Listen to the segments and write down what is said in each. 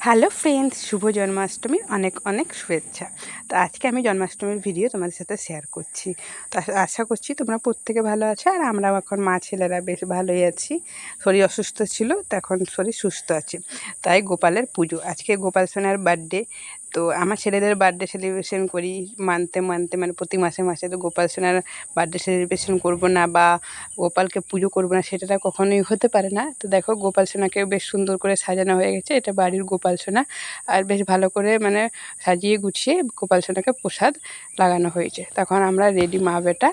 Hello friends, শুভ জন্মাষ্টমীর অনেক অনেক শুভেচ্ছা। তো আজকে আমি জন্মাষ্টমীর ভিডিও তোমাদের সাথে শেয়ার করছি। তো আশা- করছি তোমরা প্রত্যেকে ভালো আছো আর আমরাও এখন মা ছেলেরা বেশ ভালোই আছি। শরীর অসুস্থ ছিল, তো এখন শরীর সুস্থ আছে। তাই গোপালের পুজো। আজকে গোপাল সোনার বার্থডে তো আমার ছেলেদের বার্থডে সেলিব্রেশন করি মানতে মানতে মানে প্রতি মাসে মাসে তো গোপাল সোনার বার্থডে সেলিব্রেশন করব না বা গোপালকে পুজো করব না সেটা কখনোই হতে পারে না। তো দেখো গোপাল সোনাকে বেশ সুন্দর করে সাজানো হয়ে গেছে, এটা বাড়ির গোপাল সোনা। আর বেশ ভালো করে মানে সাজিয়ে গুছিয়ে গোপাল সোনাকে প্রসাদ লাগানো হয়েছে। তখন আমরা রেডি মা বেটা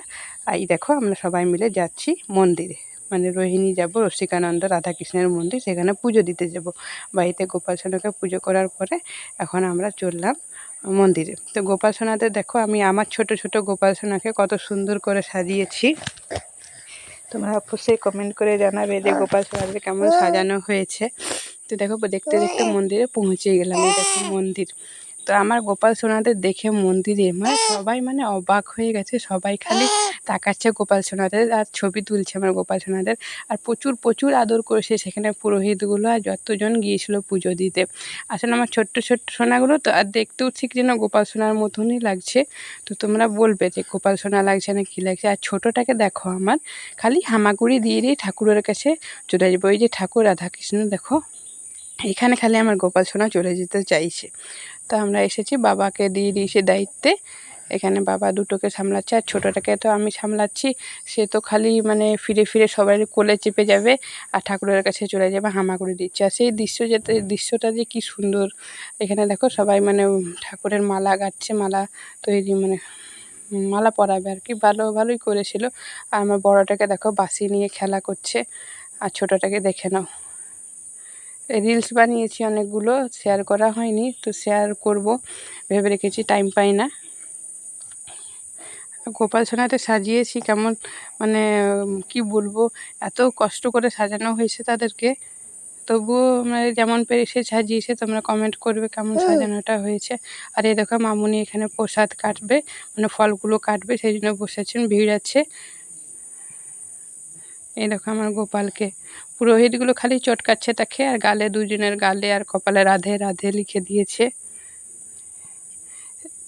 এই দেখো আমরা সবাই মিলে যাচ্ছি মন্দিরে। মানে রোহিণী যাব রসিকানন্দ রাধাকৃষ্ণের মন্দির, সেখানে পুজো দিতে যাব। বাড়িতে গোপাল সোনাকে পুজো করার পরে এখন আমরা চললাম মন্দিরে। তো গোপাল সোনাদের দেখো, আমি আমার ছোট ছোট গোপাল সোনাকে কত সুন্দর করে সাজিয়েছি। তোমরা অবশ্যই কমেন্ট করে জানাবে যে গোপাল সোনাদের কেমন সাজানো হয়েছে। তো দেখো, দেখতে দেখতে মন্দিরে পৌঁছে গেলাম। দেখো মন্দির। তো আমার গোপাল সোনাদের দেখে মন্দিরে মানে সবাই মানে অবাক হয়ে গেছে সবাই খালি তাকাচ্ছে গোপাল সোনাদের আর ছবি তুলছে আমার গোপাল সোনাদের। আর প্রচুর প্রচুর আদর করেছে সেখানে পুরোহিতগুলো আর যতজন গিয়েছিল পুজো দিতে। আসলে আমার ছোট্ট ছোট্ট সোনাগুলো তো আর দেখতেও ঠিক যেন গোপাল সোনার মতনই লাগছে। তো তোমরা বলবে যে গোপাল সোনা লাগছে না কী লাগছে? আর ছোটোটাকে দেখো আমার খালি হামাগুড়ি দিয়ে দিয়ে ঠাকুরের কাছে চলে যাব ওই যে ঠাকুর রাধাকৃষ্ণ দেখো এখানে খালি আমার গোপাল সোনা চলে যেতে চাইছে। তো আমরা এসেছি বাবাকে দিয়ে দিয়েছি দায়িত্বে। এখানে বাবা দুটোকে সামলাচ্ছে আর ছোটোটাকে তো আমি সামলাচ্ছি। সে তো খালি মানে ফিরে ফিরে সবাই কোলে চেপে যাবে আর ঠাকুরের কাছে চলে যাবে হামাগুড়ি দিচ্ছে। আর সেই দৃশ্য যেতে, দৃশ্যটা যে কি সুন্দর। এখানে দেখো সবাই মানে ঠাকুরের মালা গাচ্ছে, মালা তৈরি মানে মালা পরাবে আর কি। ভালো, ভালোই করেছিল। আর আমার বড়টাকে দেখো বাসি নিয়ে খেলা করছে। আর ছোটোটাকে দেখে নাও। রিলস বানিয়েছি অনেকগুলো শেয়ার করা হয়নি তো শেয়ার করব। ভেবে রেখেছি টাইম পাই না। গোপাল সোনাতে সাজিয়েছি কেমন মানে কি বলব এত কষ্ট করে সাজানো হয়েছে তাদেরকে। তবুও মানে যেমন পেরেছে সাজিয়েছে তোমরা কমেন্ট করবে কেমন সাজানোটা হয়েছে। আর এই দেখো মামুনি এখানে প্রসাদ কাটবে মানে ফলগুলো কাটবে সেই জন্য বসেছেন ভিড় আছে। এই দেখো আমার গোপালকে। পুরোহিতগুলো খালি চটকাচ্ছে তাকে আর গালে দুজনের গালে আর কপালে রাধে রাধে লিখে দিয়েছে।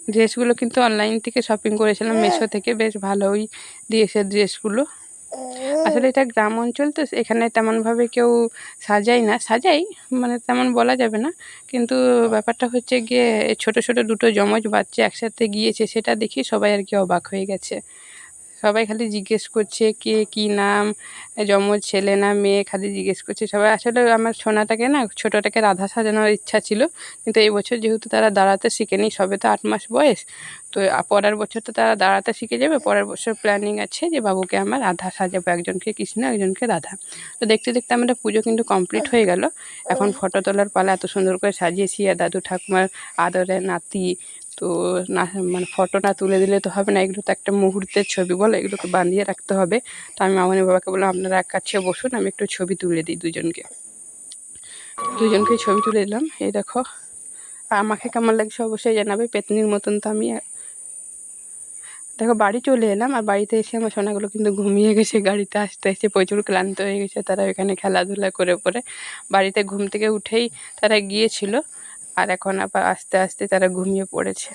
ড্রেসগুলো কিন্তু অনলাইন থেকে শপিং করেছিলাম মেশো থেকে বেশ ভালোই দিয়েছে ড্রেসগুলো। আসলে এটা গ্রাম অঞ্চল তো এখানে তেমনভাবে কেউ সাজায় না। সাজাই মানে তেমন বলা যাবে না। কিন্তু ব্যাপারটা হচ্ছে গিয়ে ছোট ছোট দুটো যমজ বাচ্চা একসাথে গিয়েছে সেটা দেখি সবাই আর কি অবাক হয়ে গেছে। সবাই খালি জিজ্ঞেস করছে কে, কি নাম, যমজ ছেলে না মেয়ে, খালি জিজ্ঞেস করছে সবাই। আসলে আমার সোনাটাকে না, ছোটোটাকে রাধা সাজানোর ইচ্ছা ছিল, কিন্তু এই বছর যেহেতু তারা দাঁড়াতে শিখেনি, সবে তো আট মাস বয়স, তো পরের বছর তো তারা দাঁড়াতে শিখে যাবে, পরের বছর প্ল্যানিং আছে যে বাবুকে আমার রাধা সাজাবো, একজনকে কৃষ্ণ, একজনকে রাধা। তো দেখতে দেখতে আমাদের পুজো কিন্তু কমপ্লিট হয়ে গেল। এখন ফটো তোলার পালা এত সুন্দর করে সাজিয়েছি আর দাদু ঠাকুমার আদরের নাতি তো না মানে ফটো না তুলে দিলে তো হবে না। এগুলো তো একটা মুহূর্তের ছবি বলো, এগুলোকে বাঁধিয়ে রাখতে হবে। তো আমি মামনি বাবাকে বললাম, আপনারা এক কাছে বসুন, আমি একটু ছবি তুলে দিই দুজনকে। দুজনকে ছবি তুলে দিলাম। এই দেখো, আমাকে কেমন লাগছে অবশ্যই জানাবে, পেতনির মতন তো আমি দেখো, বাড়ি চলে এলাম আর বাড়িতে এসে আমার সোনাগুলো কিন্তু ঘুমিয়ে গেছে। গাড়িতে আসতে আসতে প্রচুর ক্লান্ত হয়ে গেছে। তারা এখানে খেলাধুলা করে করে বাড়িতে ঘুম থেকে উঠেই তারা গিয়েছিল। আর এখন আবার আস্তে আস্তে তারা ঘুমিয়ে পড়েছে।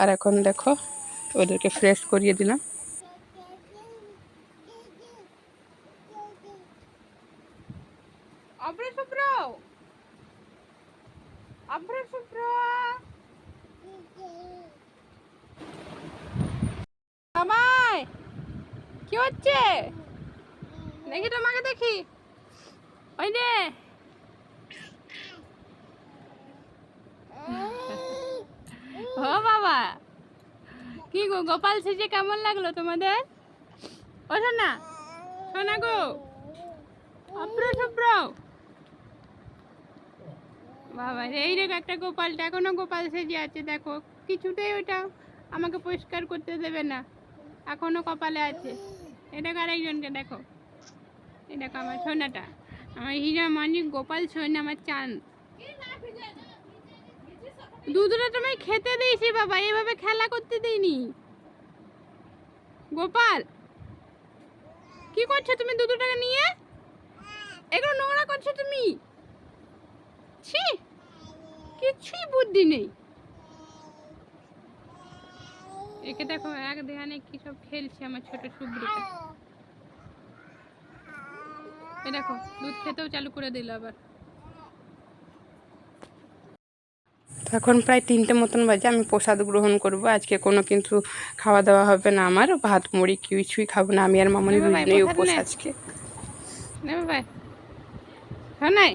আর এখন দেখো, ওদেরকে ফ্রেশ করিয়ে দিলাম। কি হচ্ছে? দেখি তোমাকে দেখি। ওই যে ও বাবা কি গো, গোপাল সেজে কেমন লাগল তোমাদের? ও শোনা শোনা গো অভ্র শুভ্র বাবা এই রেখো একটা গোপালটা, এখনও গোপাল সেজে আছে, দেখো। কিছুতেই ওটা আমাকে পরিষ্কার করতে দেবে না। এখনও কপালে আছে। এটা আরেকজনকে, দেখো। দেখো আমার সোনাটা। আমার হীরা মানিক গোপাল সোনা, আমার চান দুধটা তোমায় খেতে দিয়েছি বাবা এভাবে খেলা করতে দিইনি। গোপাল কি করছ তুমি দুধটাকে নিয়ে? এগুলো নোংরা করছ তুমি? ছি বুদ্ধি নেই। একে দেখো এক ধ্যানে কি সব খেলছে আমার ছোট শুভ্রটা এ দেখো দুধ খেতেও চালু করে দিল আবার। এখন প্রায় তিনটে মতন বাজে আমি প্রসাদ গ্রহণ করব। আজকে কোনো কিন্তু খাওয়া দাওয়া হবে না আমার ভাত মুড়ি কিছুই খাব না আমি আর মামনি দুজনেই উপোস আজকে। নাই?